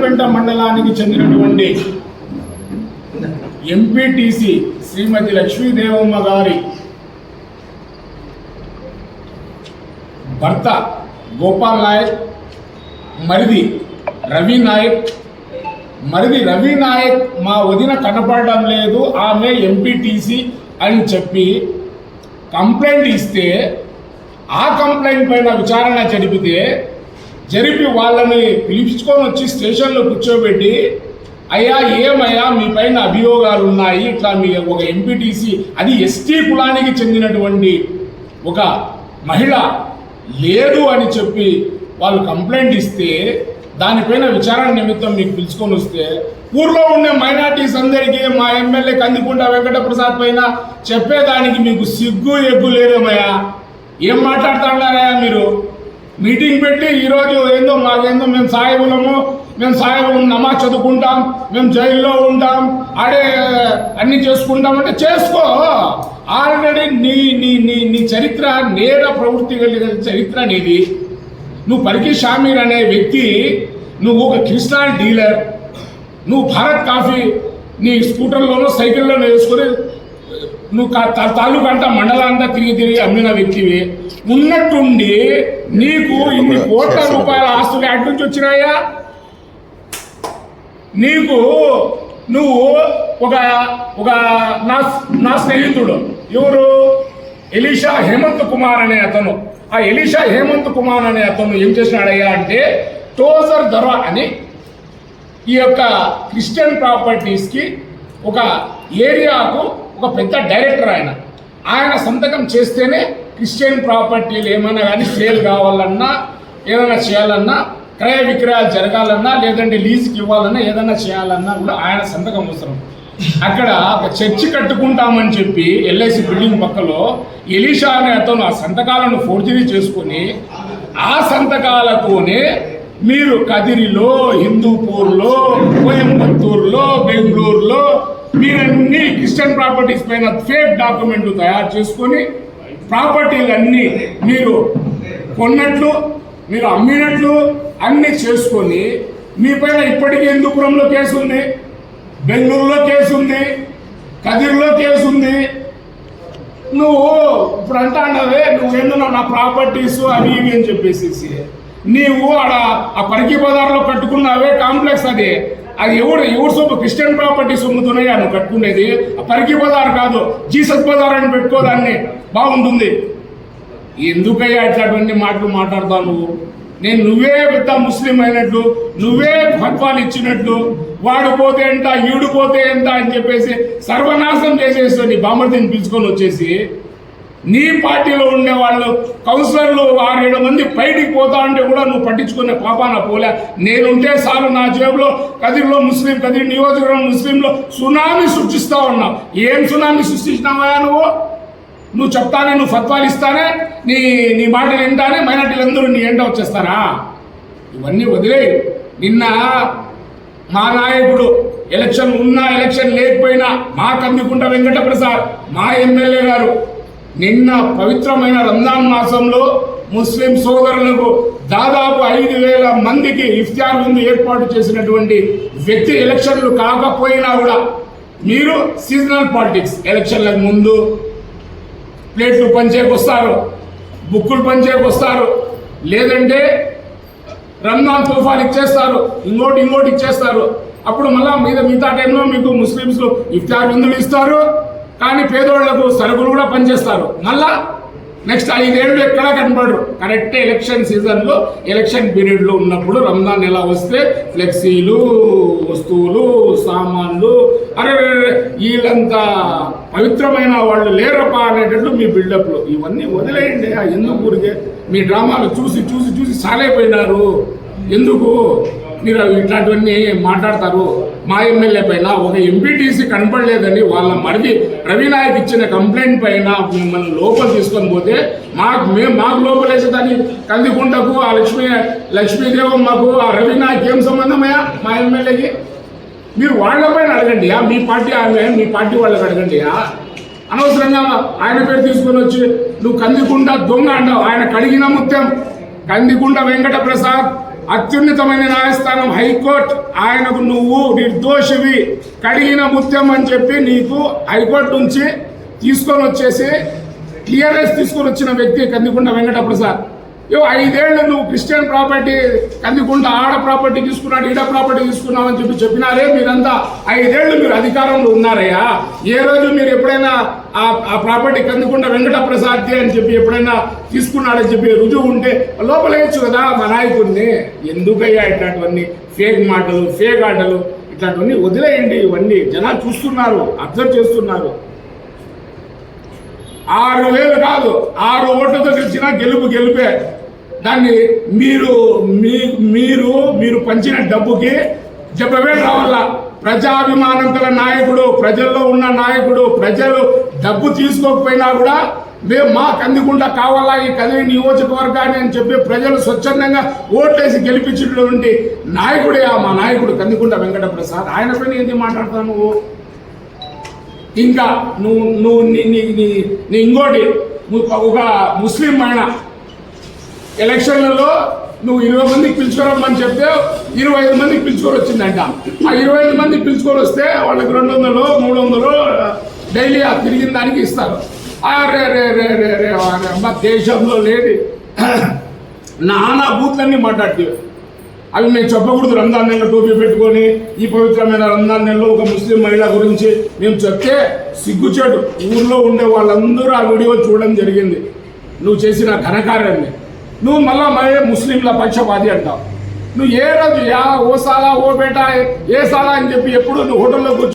గార్లపెంట మండలానికి చెందినటువంటి ఎంపీటీసీ శ్రీమతి లక్ష్మీదేవమ్మ గారి భర్త గోపాల్ నాయక్ మరిది రవి నాయక్ మరిది రవి నాయక్ మా వదిన కనపడడం లేదు ఆమె ఎంపీటీసీ అని చెప్పి కంప్లైంట్ ఇస్తే ఆ కంప్లైంట్ పైన విచారణ జరిపితే జరిపి వాళ్ళని పిలిపించుకొని వచ్చి స్టేషన్లో కూర్చోబెట్టి అయ్యా ఏమయ్యా మీ పైన అభియోగాలు ఉన్నాయి. ఇట్లా మీ ఒక ఎంపీటీసీ అది ఎస్టీ కులానికి చెందినటువంటి ఒక మహిళ లేదు అని చెప్పి వాళ్ళు కంప్లైంట్ ఇస్తే దానిపైన విచారణ నిమిత్తం మీకు పిలుచుకొని వస్తే ఊర్లో ఉండే మైనార్టీస్ అందరికీ మా ఎమ్మెల్యే కందికుంట వెంకట ప్రసాద్ పైన చెప్పేదానికి మీకు సిగ్గు ఎగ్గు లేదేమయ్యా ఏం మాట్లాడుతున్నారయ్యా మీరు? మీటింగ్ పెట్టి ఈరోజు ఏందో మాకేందో మేము సాయబులము మేము సాయబులం నమాజ్ చదువుకుంటాం మేము జైల్లో ఉంటాం ఆడే అన్ని చేసుకుంటాం అంటే చేసుకో. ఆల్రెడీ నీ నీ నీ నీ చరిత్ర నేర ప్రవృత్తి కలిగిన చరిత్ర నీది. నువ్వు పరికి షామీర్ అనే వ్యక్తి నువ్వు ఒక క్రిస్టాన్ డీలర్ నువ్వు భారత్ కాఫీ నీ స్కూటర్లోనో సైకిల్లోనో వేసుకొని నువ్వు తాలూకా అంతా మండలాంతా తిరిగి తిరిగి అమ్మిన వ్యక్తివి. ఉన్నట్టుండి నీకు ఇన్ని కోట్ల రూపాయల ఆస్తులు ఎక్కడి నుంచి వచ్చినాయా? నీకు నువ్వు ఒక ఒక నా నా స్నేహితుడు. ఎవరు? ఎలీషా హేమంత్ కుమార్ అనే అతను. ఆ ఎలీషా హేమంత్ కుమార్ అనే అతను ఏం చేసినాడయ్యా అంటే టోజర్ ధర అని ఈ యొక్క క్రిస్టియన్ ప్రాపర్టీస్కి ఒక ఏరియాకు ఒక పెద్ద డైరెక్టర్ ఆయన. ఆయన సంతకం చేస్తేనే క్రిస్టియన్ ప్రాపర్టీలు ఏమైనా కానీ సేల్ కావాలన్నా ఏదైనా చేయాలన్నా క్రయ విక్రయాలు జరగాలన్నా లేదంటే లీజుకి ఇవ్వాలన్నా ఏదైనా చేయాలన్నా కూడా ఆయన సంతకం అవసరం. అక్కడ ఒక చర్చి కట్టుకుంటామని చెప్పి ఎల్ఐసి బిల్డింగ్ పక్కలో ఎలీషా అనే అతను ఆ సంతకాలను ఫోర్జరీ చేసుకొని ఆ సంతకాలతోనే మీరు కదిరిలో హిందూపూర్లో కోయంబత్తూరులో బెంగళూరులో మీరన్నీ క్రిస్టియన్ ప్రాపర్టీస్ పైన ఫేక్ డాక్యుమెంట్లు తయారు చేసుకొని ప్రాపర్టీలన్నీ మీరు కొన్నట్లు మీరు అమ్మినట్లు అన్ని చేసుకొని మీ పైన ఇప్పటికీ హిందూపురంలో కేసు ఉంది? బెంగళూరులో కేసు ఉంది కదిరిలో కేసు ఉంది. నువ్వు ఇప్పుడు అంటా అన్నవే నువ్వేందో నా ప్రాపర్టీస్ అవి ఇవి అని చెప్పేసి నీవు ఆడ ఆ పరికి బజార్లో కట్టుకున్నావే కాంప్లెక్స్ అది. అది ఎవడు ఎవరు సొమ్ము? క్రిస్టియన్ ప్రాపర్టీ సొమ్ముతోనే నువ్వు కట్టుకునేది. పరికి బజార్ కాదు జీసస్ బజార్ అని పెట్టుకోదాన్ని. బాగుంటుంది. ఎందుకయ్యా ఇట్లాంటివన్నీ మాటలు మాట్లాడతావు నువ్వు? నేను నువ్వే పెద్ద ముస్లిం అయినట్లు నువ్వే ఫత్వాలు ఇచ్చినట్లు వాడు పోతే ఎంత ఈడు పోతే ఎంత అని చెప్పేసి సర్వనాశనం చేసేసి నీ బామర్తిని పిలుచుకొని వచ్చేసి నీ పార్టీలో ఉండే వాళ్ళు కౌన్సిలర్లు ఆరేడు మంది బయటికి పోతా ఉంటే కూడా నువ్వు పట్టించుకునే పాపాన పోలే. నేనుంటే సారు నా జేబులో కదిరిలో ముస్లిం కదిరి నియోజకవర్గం ముస్లింలో సునామీ సృష్టిస్తా ఉన్నావు ఏం సునామీ సృష్టించినావా నువ్వు? నువ్వు చెప్తానే నువ్వు ఫత్వాలు ఇస్తానే నీ నీ మాటలు వింటానే మైనార్టీలందరూ నీ ఎండ వచ్చేస్తారా? ఇవన్నీ వదిలేయి. నిన్న మా నాయకుడు ఎలక్షన్ ఉన్నా ఎలక్షన్ లేకపోయినా మా కందికుంట వెంకట ప్రసాద్ మా ఎమ్మెల్యే గారు నిన్న పవిత్రమైన రంజాన్ మాసంలో ముస్లిం సోదరులకు దాదాపు ఐదు వేల మందికి ఇఫ్తార్ ముందు ఏర్పాటు చేసినటువంటి వ్యక్తి ఎలక్షన్లు కాకపోయినా కూడా మీరు సీజనల్ పాలిటిక్స్ ఎలక్షన్లకు ముందు ప్లేట్లు పంచేకొస్తారు బుక్కులు పంచేకొస్తారు లేదంటే రంజాన్ తుఫాన్ ఇచ్చేస్తారు ఇంకోటి ఇంకోటి ఇచ్చేస్తారు. అప్పుడు మళ్ళా మీద మిగతా టైంలో మీకు ముస్లిమ్స్ ఇఫ్తార్ విందులు ఇస్తారు. కానీ పేదోళ్ళకు సరుకులు కూడా పనిచేస్తారు. మళ్ళా నెక్స్ట్ ఐదేళ్ళు ఎక్కడా కనపడరు కరెక్ట్ ఎలక్షన్ సీజన్లో ఎలక్షన్ పీరియడ్లో ఉన్నప్పుడు రంజాన్ నెల వస్తే ఫ్లెక్సీలు వస్తువులు సామాన్లు అరే వీళ్ళంతా పవిత్రమైన వాళ్ళు లేరపా అనేటట్లు మీ బిల్డప్లు. ఇవన్నీ వదిలేయండి. ఆ ఎందుకు ఊరికే మీ డ్రామాలు చూసి చూసి చూసి సాలైపోయినారు ఎందుకు? మీరు ఇట్లాంటివన్నీ మాట్లాడతారు. మా ఎమ్మెల్యే పైన ఒక ఎంపీటీసీ కనపడలేదని వాళ్ళ మరిది రవినాయక్ ఇచ్చిన కంప్లైంట్ పైన మిమ్మల్ని లోపల తీసుకొని పోతే మాకు మేము మాకు లోపలేసేదాన్ని. కందికుంటకు ఆ లక్ష్మీ లక్ష్మీదేవం మాకు ఆ రవినాయక్ ఏం సంబంధమయ్యా మా ఎమ్మెల్యేకి? మీరు వాళ్ళపైన అడగండి మీ పార్టీ ఆమె మీ పార్టీ వాళ్ళకి అడగండి అనవసరంగా ఆయన పేరు తీసుకొని వచ్చి నువ్వు కందికుంట దొంగ అంటావు ఆయన కడిగిన ముత్యం. కందికుంట వెంకట ప్రసాద్ అత్యున్నతమైన న్యాయస్థానం హైకోర్టు. ఆయనకు నువ్వు నిర్దోషివి. కడిగిన ముత్యం అని చెప్పి నీకు హైకోర్టు నుంచి తీసుకొని వచ్చేసి క్లియరెన్స్ తీసుకొని వచ్చిన వ్యక్తి కందికొండ వెంకట ప్రసాద్ ఐదేళ్ళు నువ్వు క్రిస్టియన్ ప్రాపర్టీ కందికొండ ఆడ ప్రాపర్టీ తీసుకున్నాడు ఈడ ప్రాపర్టీ తీసుకున్నావు అని చెప్పి చెప్పినారే మీరంతా ఐదేళ్ళు మీరు అధికారంలో ఉన్నారయ్యా. ఏ రోజు మీరు ఎప్పుడైనా ఆ ఆ ప్రాపర్టీ కందికొండ వెంకట ప్రసాద్ది అని చెప్పి ఎప్పుడైనా తీసుకున్నాడని చెప్పి రుజువు ఉంటే లోపలేయచ్చు కదా మా నాయకుడిని. ఎందుకయ్యా ఇట్లాంటివన్నీ? ఫేక్ మాటలు ఫేక్ ఆటలు ఇట్లాంటివన్నీ వదిలేయండి ఇవన్నీ జనాలు చూస్తున్నారు అబ్జర్వ్ చేస్తున్నారు. ఆరు వేలు కాదు ఆరు ఓట్లతో గెలిచినా గెలుపు గెలిపే. దాన్ని మీరు మీ మీరు మీరు పంచిన డబ్బుకి చెప్పవేలు రావాలా? ప్రజాభిమానం గల నాయకుడు ప్రజల్లో ఉన్న నాయకుడు ప్రజలు డబ్బు తీసుకోకపోయినా కూడా మేము మా కందికుంట కావాలా ఈ కదిరి నియోజకవర్గాన్ని అని చెప్పి ప్రజలు స్వచ్ఛందంగా ఓట్లేసి గెలిపించినటువంటి నాయకుడే మా నాయకుడు కందిగుండ వెంకట ప్రసాద్ ఆయన పైన ఏంటి మాట్లాడతావు నువ్వు ఇంకా నువ్వు నువ్వు నీ నీ నీ నీ ఇంకోటి ఒక ముస్లిం ఆయన ఎలక్షన్లలో నువ్వు ఇరవై మందికి పిలుచుకోరమ్మని చెప్తే ఇరవై ఐదు మందికి పిలుచుకొని వచ్చిందంట ఆ ఇరవై ఐదు మందికి పిలుచుకొని వస్తే వాళ్ళకి రెండు వందలు మూడు వందలు డైలీ ఆ తిరిగిన దానికి ఇస్తారు. ఆ రే రే రే రే రే దేశంలో లేని నానా బూత్లన్నీ మాట్లాడుతూ. అవి మేము చెప్పకూడదు రంజాన్ నెలలో టోపీ పెట్టుకొని ఈ పవిత్రమైన రంజాన్ నెలలో ఒక ముస్లిం మహిళ గురించి మేము చెప్తే సిగ్గుచేటు. ఊర్లో ఉండే వాళ్ళందరూ ఆ వీడియో చూడడం జరిగింది. నువ్వు చేసిన ఘనకార్యాన్ని. నువ్వు మళ్ళా మరే ముస్లింల పక్షపాతి అంటావు. నువ్వు ఏ రోజు యా ఓ సాలా ఓ బేటా ఏ సాలా అని చెప్పి ఎప్పుడు నువ్వు హోటల్లో కూర్చో